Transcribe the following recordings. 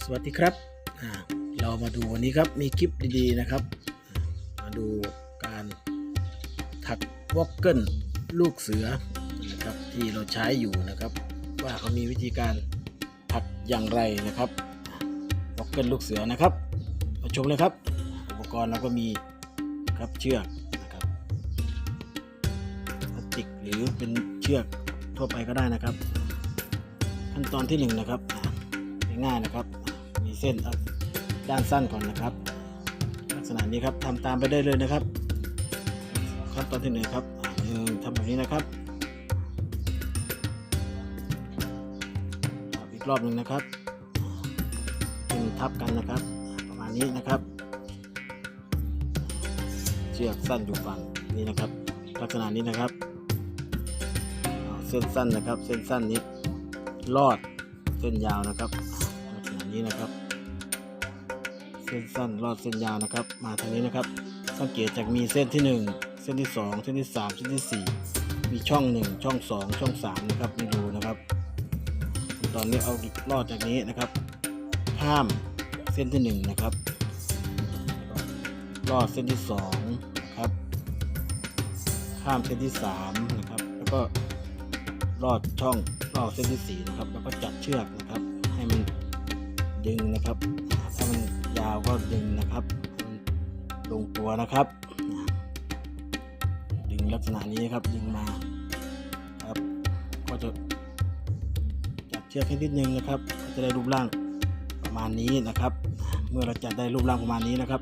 สวัสดีครับเรามาดูวันนี้ครับมีคลิปดีๆนะครับ มาดูการถักวอกเกิลลูกเสือนะครับที่เราใช้อยู่นะครับ ว่าเขามีวิธีการถักอย่างไรนะครับวอกเกิลลูกเสือนะครับ มาชมเลยครับ อุปกรณ์เราก็มีครับเชือกนะครับพลาสติกหรือเป็นเชือกทั่วไปก็ได้นะครับ ขั้นตอนที่หนึ่งนะครับง่ายๆนะครับ เส้นเอาด้านสั้นก่อนนะครับ ลักษณะนี้ครับทำตามไปได้เลยนะครับ ขั้นตอนที่หนึ่งครับอ่าหนึ่งทำแบบนี้นะครับอีกรอบหนึ่งนะครับดึงทับกันนะครับ ประมาณนี้นะครับ เชือกสั้นอยู่ฝั่งนี้นะครับ ลักษณะนี้นะครับเส้นสั้นนะครับ เส้นสั้นนี้ลอดเส้นยาวนะครับลักษณะนี้นะครับ ส้นสั้นลอดเส้นยาวนะครับ มาทางนี้นะครับ สังเกตจากมีเส้นที่ 1 เส้นที่ 2 เส้นที่ 3 เส้นที่ 4 มีช่อง 1 ช่อง 2 ช่อง3นะครับนี่ดูนะครับ ตอนนี้เอาลอดจากนี้นะครับ ข้ามเส้นที่ 1 นะครับลอดเส้นที่2นะครับ ข้ามเส้นที่3นะครับ แล้วก็ลอดช่องลอดเส้นที่สี่นะครับ แล้วก็จับเชือกนะครับ ให้มันดึงนะครับ ถ้ามัน ยาวก็ดึงนะครับลงตัวนะครับ ดึงลักษณะนี้ครับดึงมาครับ ก็จะจับเชือกให้นิดนึงนะครับ ก็จะได้รูปร่างประมาณนี้นะครับ เมื่อเราจัดได้รูปร่างประมาณนี้นะครับ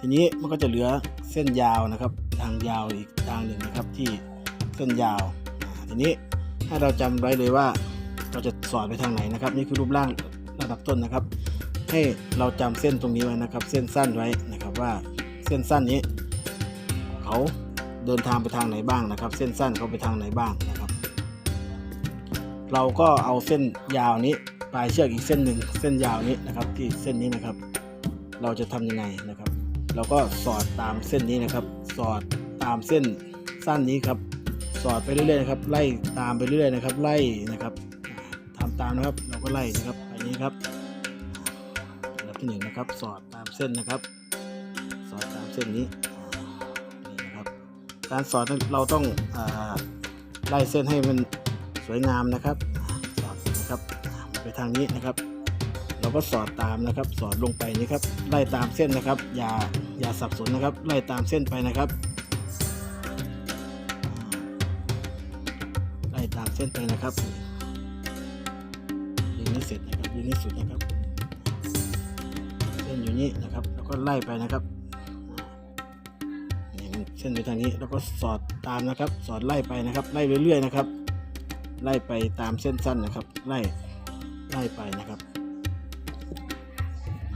ทีนี้มันก็จะเหลือเส้นยาวนะครับ ทางยาวอีกทางหนึ่งนะครับที่เส้นยาวทีนี้ให้เราจำไว้เลยว่าเราจะสอดไปทางไหนนะครับ นี่คือรูปร่างระดับต้นนะครับ ให้เราจำเส้นตรงนี้ไว้นะครับ เส้นสั้นไว้นะครับว่าเส้นสั้นนี้ เขาเดินทางไปทางไหนบ้างนะครับ เส้นสั้นเขาไปทางไหนบ้างนะครับ เราก็เอาเส้นยาวนี้ปลายเชือกอีกเส้นหนึ่งเส้นยาวนี้นะครับ ที่เส้นนี้นะครับ เราจะทำยังไงนะครับ เราก็สอดตามเส้นนี้นะครับ สอดตามเส้นสั้นนี้ครับ สอดไปเรื่อยๆนะครับ ไล่ตามไปเรื่อยๆนะครับ ไล่นะครับอ่าทำตามนะครับ เราก็ไล่นะครับไปนี้ครับ ที่หนึ่งนะครับ สอดตามเส้นนะครับ สอดตามเส้นนี้นี่นะครับ การสอดเราต้องอไล่เส้นให้มันสวยงามนะครับสอดนะครับไปทางนี้นะครับ เราก็สอดตามนะครับ สอดลงไปนี่ครับไล่ตามเส้นนะครับ อย่าอย่าสับสนนะครับ ไล่ตามเส้นไปนะครับไล่ตามเส้นไปนะครับยิงนี้เสร็จนะครับยิงนี้สุดนะครับ นอยู่นี้นะครับ แล้วก็ไล่ไปนะครับนี่มันเส้นไปทางนี้แล้วก็สอดตามนะครับ สอดไล่ไปนะครับ ไล่เรื่อยๆนะครับ ไล่ไปตามเส้นสั้นนะครับ ไล่ไล่ไปนะครับ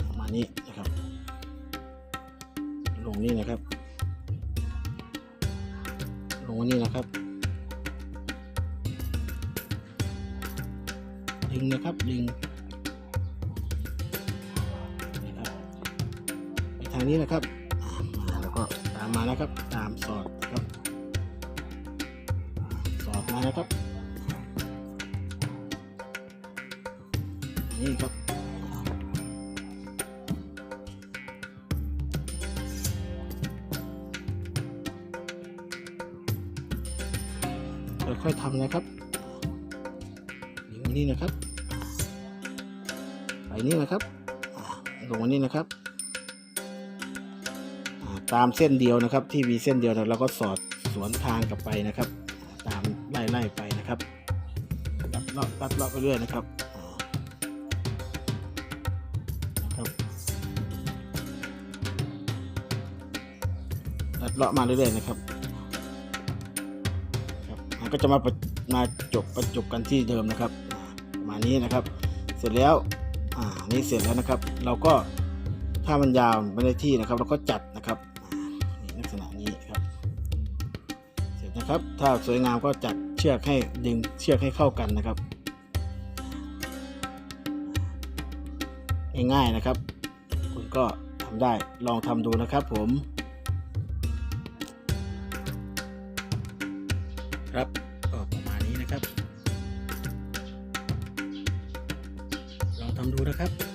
ประมาณนี้นะครับ ลงนี่นะครับ ลงนี่นะครับดึงนะครับดึงางนี้นะครับมาแล้วก็ตามมานะครับ ตามสอดนะครับ สอดมานะครับ นี่ครับค่อยๆทำนะครับดึงนี่นะครับไปนี่นะครับลงมานี่นะครับ ตามเส้นเดียวนะครับ ที่มีเส้นเดียวเราก็สอดสวนทางกลับไปนะครับ ตามไล่ไล่ไปนะครับลัดเลาะลัดเลาะไปเรื่อยนะครับอ่านะครับลัดเลาะมาเรื่อยๆนะครับครับมันก็จะมาประมาจบประจบกันที่เดิมนะครับประมาณนี้นะครับ เสร็จแล้วอ่านี่เสร็จแล้วนะครับ เราก็ถ้ามันยาวไม่ได้ที่นะครับ เราก็จัดนะครับ ษณะนี้ครับเสร็จนะครับ ถ้าสวยงามก็จัดเชือกให้ดึงเชือกให้เข้ากันนะครับ ง่ายๆนะครับ คุณก็ทำได้ลองทำดูนะครับผมครับก็ประมาณนี้นะครับ ลองทำดูนะครับ